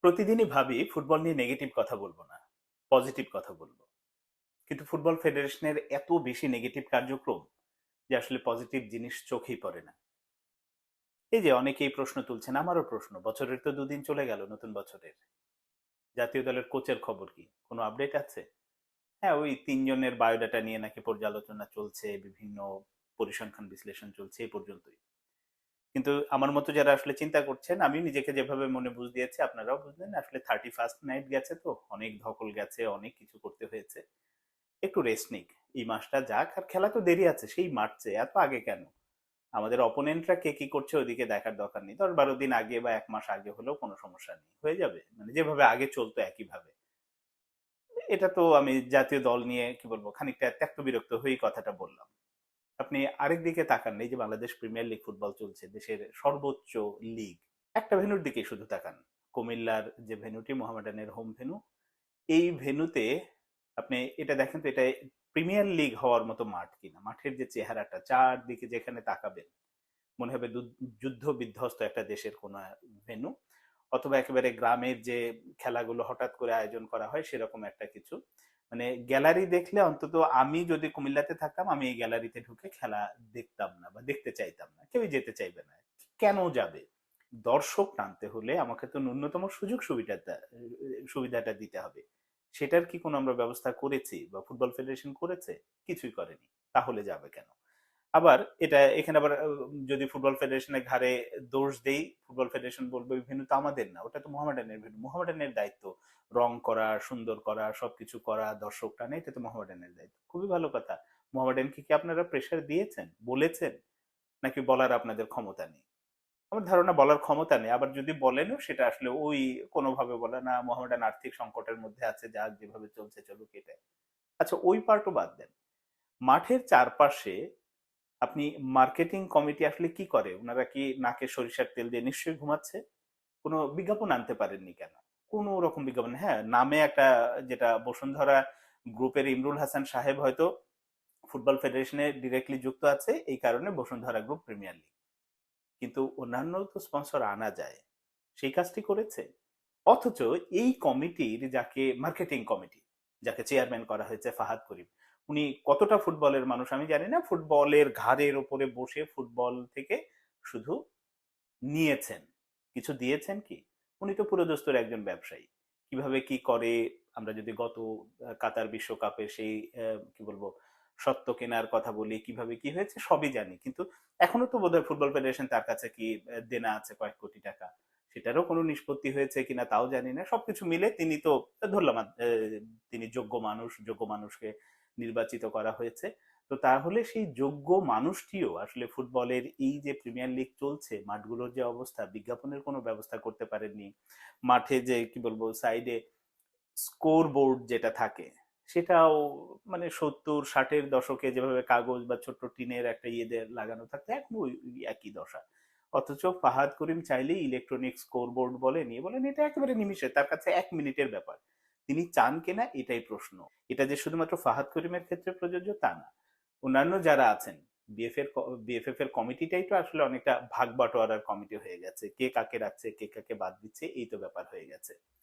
প্রতিদিনই ভাবি ফুটবল নিয়ে নেগেটিভ কথা বলব না পজিটিভ কথা বলব। কিন্তু ফুটবল ফেডারেশনের এত বেশি নেগেটিভ কার্যক্রম যে আসলে পজিটিভ জিনিস চোখেই পড়ে না। এই যে অনেকেই প্রশ্ন তুলছেন, আমারও প্রশ্ন, বছরের তো দুদিন চলে গেল নতুন বছরের। জাতীয় দলের কোচের খবর কি? কোনো আপডেট আছে? হ্যাঁ ওই তিনজনের বায়োডাটা নিয়ে নাকি পর্যালোচনা চলছে, বিভিন্ন পরিসংখ্যান বিশ্লেষণ চলছে এই পর্যন্তই। কিন্তু আমার মতো যারা আসলে চিন্তা করছেন, আমি নিজেকে যেভাবে মনে বুঝ দিয়েছি, আপনারাও বুঝলেন। আসলে থার্টি ফার্স্ট নাইট গেছে তো, অনেক ধকল গেছে, অনেক কিছু করতে হয়েছে। একটু রেস্ট নিক। এই মাসটা যাক, আর খেলা তো দেরি আছে, সেই মার্চে এত আগে কেন? আমাদের অপোনেন্টরা কে কি করছে ওদিকে দেখার দরকার নেই। দশ বারো দিন আগে বা এক মাস আগে হলেও কোনো সমস্যা নেই, হয়ে যাবে। মানে যেভাবে আগে চলতো একইভাবে। এটা তো আমি জাতীয় দল নিয়ে, কি বলব, খানিকটা ত্যক্ত বিরক্ত হয়েই কথাটা বললাম। আপনি আরেক দিকে তাকান এই যে বাংলাদেশ প্রিমিয়ার লিগ ফুটবল চলছে, দেশের সর্বোচ্চ লিগ একটা ভেনুর দিকে শুধু তাকান। কুমিল্লার যে ভেনুটি মোহামেডানের হোম ভেনু এই ভেনুতে আপনি এটা দেখেন তো, এটা প্রিমিয়ার লিগ হওয়ার মতো মাঠ কিনা, মাঠের যে চেহারাটা, চারদিকে যেখানে তাকাবেন, মনে হবে যুদ্ধ বিধ্বস্ত একটা দেশের কোন ভেনু অথবা একেবারে গ্রামের যে খেলাগুলো হঠাৎ করে আয়োজন করা হয়, সেরকম একটা কিছু। মানে গ্যালারি দেখলে অন্তত আমি যদি কুমিল্লাতে থাকতাম, আমি এই গ্যালারিতে ঢুকে খেলা দেখতাম না বা দেখতে চাইতাম না। কেউই যেতে চাইবে না। কেন যাবে? দর্শক টানতে হলে আমাকে তো ন্যূনতম সুযোগ সুবিধাটা সুবিধাটা দিতে হবে। সেটার কি কোনো আমরা ব্যবস্থা করেছি বা ফুটবল ফেডারেশন করেছে? কিছুই করেনি। তাহলে যাবে কেন? আবার এটা এখানে আবার যদি ফুটবল ফেডারেশনের ঘাড়ে দোষ দেই, ফুটবল ফেডারেশন বলবে ভিন্ন তো আমাদের না। ওটা তো মোহামেডানের ভিন্ন। মোহামেডানের দায়িত্ব রং করা, সুন্দর করা, সবকিছু করা, দর্শক টানে, এটা তো মোহামেডানের দায়িত্ব। খুবই ভালো কথা। মোহামেডানকে কি আপনারা প্রেশার দিয়েছেন? বলেছেন? নাকি বলার আপনাদের ক্ষমতা নেই? আমার ধারণা বলার ক্ষমতা নেই। আবার যদি বলেনও, সেটা আসলে ওই কোনোভাবে বলে না, মোহামেডান আর্থিক সংকটের মধ্যে আছে, যা যেভাবে চলছে, চলুক এটা আচ্ছা ওই পার্টও বাদ দেন। মাঠের চারপাশে আপনি মার্কেটিং কমিটি আসলে কি করে? ওনারা কি নাকে সরিষার তেল দিয়ে নিশ্চয়ই ঘুমাচ্ছে? কোনো বিজ্ঞাপন আনতে পারেননি কেন? কোনো রকম বিজ্ঞাপন হ্যাঁ নামে একটা যেটা বসুন্ধরা গ্রুপের ইমরুল হাসান সাহেব হয়তো ফুটবল ফেডারেশনে ডিরেক্টলি যুক্ত আছে, এই কারণে বসুন্ধরা গ্রুপ প্রিমিয়ার লিগ। কিন্তু অন্যান্য তো স্পন্সর আনা যায়, সেই কাজটি করেছে। অথচ এই কমিটির যাকে মার্কেটিং কমিটি যাকে চেয়ারম্যান করা হয়েছে ফাহাদ করিম উনি কতটা ফুটবলের মানুষ? আমি জানি না। ফুটবলের ঘাড়ের ওপরে বসে ফুটবল থেকে শুধু নিয়েছেন। কিছু দিয়েছেন কি? উনি তো পুরোদস্তুর একজন ব্যবসায়ী। কীভাবে কি করে আমরা যদি গত কাতার বিশ্বকাপে সেই কি বলব, সত্য কেনার কথা বলি, কীভাবে কি হয়েছে সবই জানি। কিন্তু এখনও তো বোধহয় ফুটবল ফেডারেশন তার কাছে কি দেনা আছে কয়েক কোটি টাকা? সেটারও কোনো নিষ্পত্তি হয়েছে কিনা তাও জানি না। সবকিছু মিলে তিনি তো ধরলাম তিনি যোগ্য মানুষ, যোগ্য মানুষকে নির্বাচিত করা হয়েছে। তো তাহলে সেই যোগ্য মানুষটিও আসলে ফুটবলের এই যে প্রিমিয়ার লিগ চলছে, মাঠগুলোর যে অবস্থা, বিজ্ঞাপনের কোনো ব্যবস্থা করতে পারেননি। মাঠে যে, কি বলব, সাইডে স্কোর বোর্ড যেটা থাকে, সেটাও মানে সত্তর, ষাটের দশকে যেভাবে কাগজ বা ছোট্ট টিনের একটা ইয়েদের লাগানো থাকতো, এখন ওই একই দশা। অথচ ফাহাদ করিম চাইলেই ইলেকট্রনিক স্কোর বোর্ড বলেন ইয়ে বলেন, এটা একেবারে নিমিষে, তার কাছে এক মিনিটের ব্যাপার। তিনি চান কিনা এটাই প্রশ্ন। এটা যে শুধুমাত্র ফাহাদ করিমের ক্ষেত্রে প্রযোজ্য তা না। অন্যান্য যারা আছেন বিএফএফ এর কমিটিটাই তো আসলে অনেকটা ভাগ বাটোয়ারার কমিটি হয়ে গেছে। কে কাকে রাখছে, কে কাকে বাদ দিচ্ছে, এই তো ব্যাপার হয়ে গেছে।